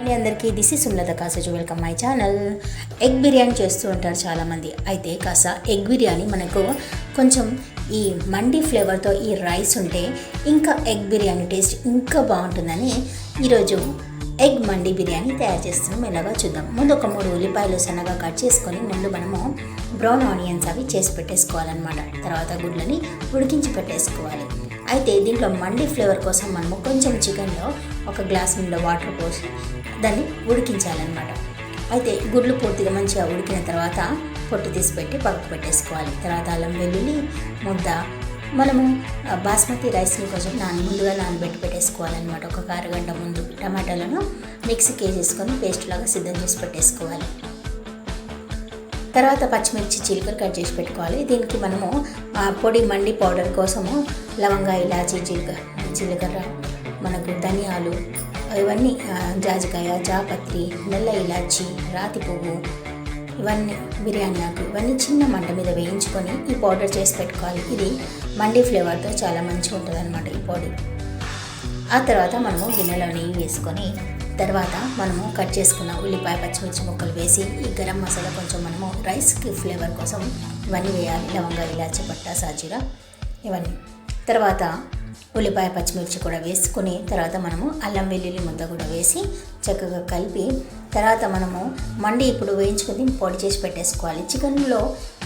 అండి అందరికీ this is Sumlatha కాసేజ్ welcome my channel egg biryani చేస్తూ ఉంటారు చాలామంది. అయితే కాస్త ఎగ్ బిర్యానీ మనకు కొంచెం ఈ మండి ఫ్లేవర్తో ఈ రైస్ ఉంటే ఇంకా ఎగ్ బిర్యానీ టేస్ట్ ఇంకా బాగుంటుందని ఈరోజు ఎగ్ మండి బిర్యానీ తయారు చేస్తున్నాం. ఎలాగో చూద్దాం. ముందు ఒక మూడు ఉల్లిపాయలు సన్నగా కట్ చేసుకొని ముందు మనము బ్రౌన్ ఆనియన్స్ అవి చేసి పెట్టేసుకోవాలన్నమాట. తర్వాత గుడ్లని ఉడికించి పెట్టేసుకోవాలి. అయితే దీంట్లో మండి ఫ్లేవర్ కోసం మనము కొంచెం చికెన్లో ఒక గ్లాస్ నిండా వాటర్ పోసి దాన్ని ఉడికించాలన్నమాట. అయితే గుడ్లు పూర్తిగా మంచిగా ఉడికిన తర్వాత పొట్టు తీసి పెట్టి పక్కకు పెట్టేసుకోవాలి. తర్వాత అల్లం వెల్లుల్లి ముద్ద మనము బాస్మతి రైస్ని కొంచెం నాన ముందుగా నానబెట్టి పెట్టేసుకోవాలన్నమాట. ఒక అరగంట ముందు టమాటాలను మిక్సీకి వేసేసుకొని పేస్ట్ లాగా సిద్ధం చేసి పెట్టేసుకోవాలి. తర్వాత పచ్చిమిర్చి చిలుకలు కట్ చేసి పెట్టుకోవాలి. దీనికి మనము పొడి మండి పౌడర్ కోసము లవంగా ఇలాచి జీలకర్ర జీలకర్ర మనకు ధనియాలు ఇవన్నీ జాజికాయ జాపత్రి నల్ల ఇలాచి రాతి పువ్వు ఇవన్నీ బిర్యానీ ఆకు ఇవన్నీ చిన్న మంట మీద వేయించుకొని ఈ పౌడర్ చేసి పెట్టుకోవాలి. ఇది మండి ఫ్లేవర్తో చాలా మంచిగా ఉంటుంది అనమాట ఈ పొడి. ఆ తర్వాత మనము గిన్నెలో నెయ్యి వేసుకొని తర్వాత మనము కట్ చేసుకున్న ఉల్లిపాయ పచ్చిమిర్చి ముక్కలు వేసి ఈ గరం మసాలా కొంచెం మనము రైస్కి ఫ్లేవర్ కోసం ఇవన్నీ వేయాలి. లవంగా ఇలాచి పట్ట సాజీరా ఇవన్నీ. తర్వాత ఉల్లిపాయ పచ్చిమిర్చి కూడా వేసుకొని తర్వాత మనము అల్లం వెల్లుల్లి ముద్ద కూడా వేసి చక్కగా కలిపి తర్వాత మనము మండి ఇప్పుడు వేయించుకొని పొడి చేసి పెట్టేసుకోవాలి. చికెన్లో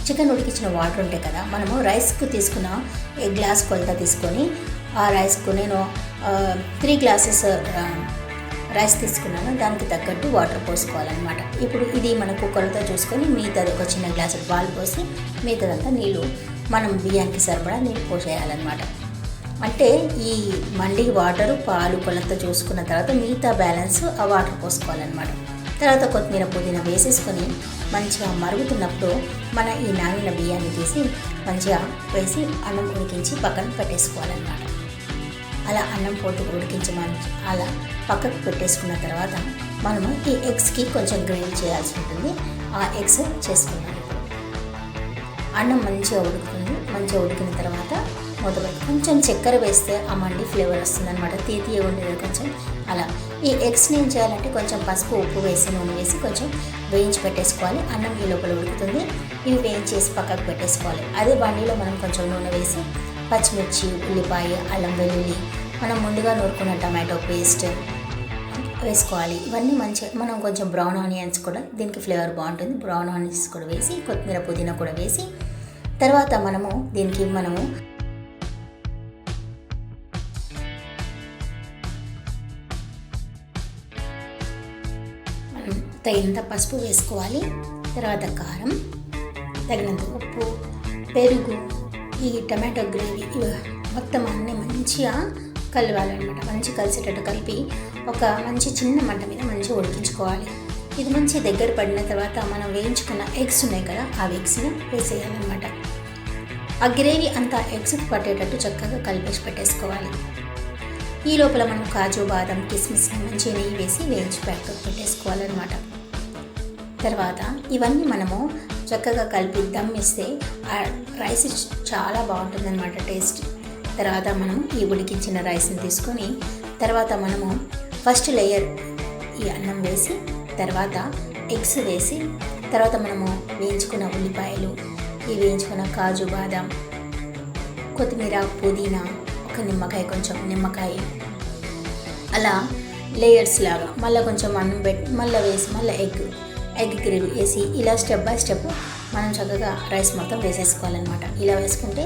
చికెన్ ఉడికించిన వాటర్ ఉంటాయి కదా మనము రైస్కి తీసుకున్న గ్లాస్ కొలత తీసుకొని ఆ రైస్కు నేను త్రీ గ్లాసెస్ రైస్ తీసుకున్నాను దానికి తగ్గట్టు వాటర్ పోసుకోవాలన్నమాట. ఇప్పుడు ఇది మనకు కొలత చూసుకొని మిగతాది ఒక చిన్న గ్లాసు పాలు పోసి మిగతాదంతా నీళ్ళు మనం బియ్యానికి సరిపడా నీళ్ళు పోసేయాలన్నమాట. అంటే ఈ మండి వాటర్ పాలు కొలత చూసుకున్న తర్వాత మిగతా బ్యాలెన్స్ ఆ వాటర్ పోసుకోవాలన్నమాట. తర్వాత కొత్తిమీర పుదీనా వేసేసుకొని మంచిగా మరుగుతున్నప్పుడు మన ఈ నానిన బియ్యాన్ని తీసి మంచిగా వేసి అన్నం ఉడికించి పక్కన పెట్టేసుకోవాలన్నమాట. అలా అన్నం పోటు ఉడికించమని అలా పక్కకు పెట్టేసుకున్న తర్వాత మనము ఈ ఎగ్స్కి కొంచెం గ్రైండ్ చేయాల్సి ఉంటుంది. ఆ ఎగ్స్ చేసుకున్నాను అన్నం మంచిగా ఉడుకుతుంది. మంచిగా ఉడికిన తర్వాత మూతపెట్టి కొంచెం చక్కెర వేస్తే ఆ మండి ఫ్లేవర్ వస్తుంది అనమాట తీతీయ ఉండేది కొంచెం. అలా ఈ ఎగ్స్ని ఏం చేయాలంటే కొంచెం పసుపు ఉప్పు వేసి నూనె వేసి కొంచెం వేయించి పెట్టేసుకోవాలి. అన్నం ఈ లోపల ఉడుకుతుంది. ఇవి వేయించేసి పక్కకు పెట్టేసుకోవాలి. అదే బండిలో మనం కొంచెం నూనె వేసి పచ్చిమిర్చి ఉల్లిపాయ అల్లం వెల్లుల్లి. మనం ముందుగా నూరుకున్న టమాటో పేస్ట్ వేసుకోవాలి. ఇవన్నీ మంచిగా మనం కొంచెం బ్రౌన్ ఆనియన్స్ కూడా దీనికి ఫ్లేవర్ బాగుంటుంది. బ్రౌన్ ఆనియన్స్ కూడా వేసి కొత్తిమీర పుదీనా కూడా వేసి తర్వాత మనము దీనికి మనము తగినంత పసుపు వేసుకోవాలి. తర్వాత కారం తగినంత ఉప్పు పెరుగు ఈ టమాటో గ్రేవీ ఇవి మొత్తం అన్నీ మంచిగా కలవాలన్నమాట. మంచి కలిసేటట్టు కలిపి ఒక మంచి చిన్న మంట మీద మంచిగా ఉడికించుకోవాలి. ఇది మంచి దగ్గర పడిన తర్వాత మనం వేయించుకున్న ఎగ్స్ ఉన్నాయి కదా ఆ ఎగ్స్ని వేసేయాలన్నమాట. ఆ గ్రేవీ అంతా ఎగ్స్ పట్టేటట్టు చక్కగా కలిపేసి పెట్టేసుకోవాలి. ఈ లోపల మనం కాజు బాదం కిస్మిస్ మంచి నెయ్యి వేసి వేయించి ప్యాక్ పెట్టేసుకోవాలన్నమాట. తర్వాత ఇవన్నీ మనము చక్కగా కలిపి దమ్ ఇస్తే ఆ రైస్ చాలా బాగుంటుందన్నమాట టేస్ట్. తర్వాత మనం ఈ ఉడికించిన రైస్ని తీసుకొని తర్వాత మనము ఫస్ట్ లేయర్ ఈ అన్నం వేసి తర్వాత ఎగ్స్ వేసి తర్వాత మనము వేయించుకున్న ఉల్లిపాయలు ఈ వేయించుకున్న కాజు బాదం కొత్తిమీర పుదీనా ఒక నిమ్మకాయ కొంచెం నిమ్మకాయ. అలా లేయర్స్ లాగా మళ్ళీ కొంచెం అన్నం పెట్టి మళ్ళీ వేసి మళ్ళీ ఎగ్. ఎగ్ గ్రేవీ వేసి ఇలా స్టెప్ బై స్టెప్ మనం చక్కగా రైస్ మొత్తం వేసేసుకోవాలన్నమాట. ఇలా వేసుకుంటే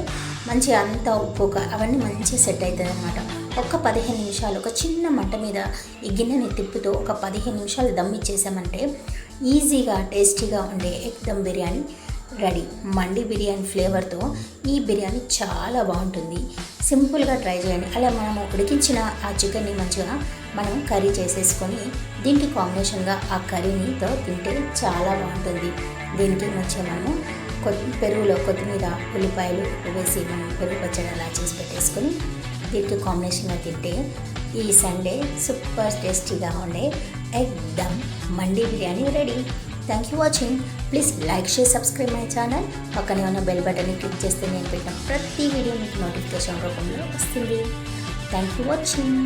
మంచి అంత ఉప్పు అవన్నీ మంచిగా సెట్ అవుతుంది అనమాట ఒక్క పదిహేను నిమిషాలు ఒక చిన్న మంట మీద ఈ గిన్నెని తిప్పుతో ఒక పదిహేను నిమిషాలు దమ్ ఇచ్చేసామంటే ఈజీగా టేస్టీగా ఉండే ఎగ్ దమ్ బిర్యానీ రెడీ. మండి బిర్యానీ ఫ్లేవర్తో ఈ బిర్యానీ చాలా బాగుంటుంది. సింపుల్గా ట్రై చేయండి. అలా మనం ఉడికించిన ఆ చికెన్ని మంచిగా మనం కర్రీ చేసేసుకొని దీనికి కాంబినేషన్గా ఆ కర్రీనితో తింటే చాలా బాగుంటుంది. దీనికి మంచిగా మనము కొద్ది పెరుగులో కొత్తిమీర ఉల్లిపాయలు వేసి మనం పెరుగు పచ్చడి అలా చేసి పెట్టేసుకొని దీనికి కాంబినేషన్గా తింటే ఈ సండే సూపర్ టేస్టీగా ఉండే egg dum mandi mandi biryani ready. Thank you watching please like share subscribe my channel పక్కనే ఉన్న బెల్ బటన్ని క్లిక్ చేస్తే నేను పెట్టిన ప్రతి వీడియో మీకు నోటిఫికేషన్ రూపంలో వస్తుంది. Thank you watching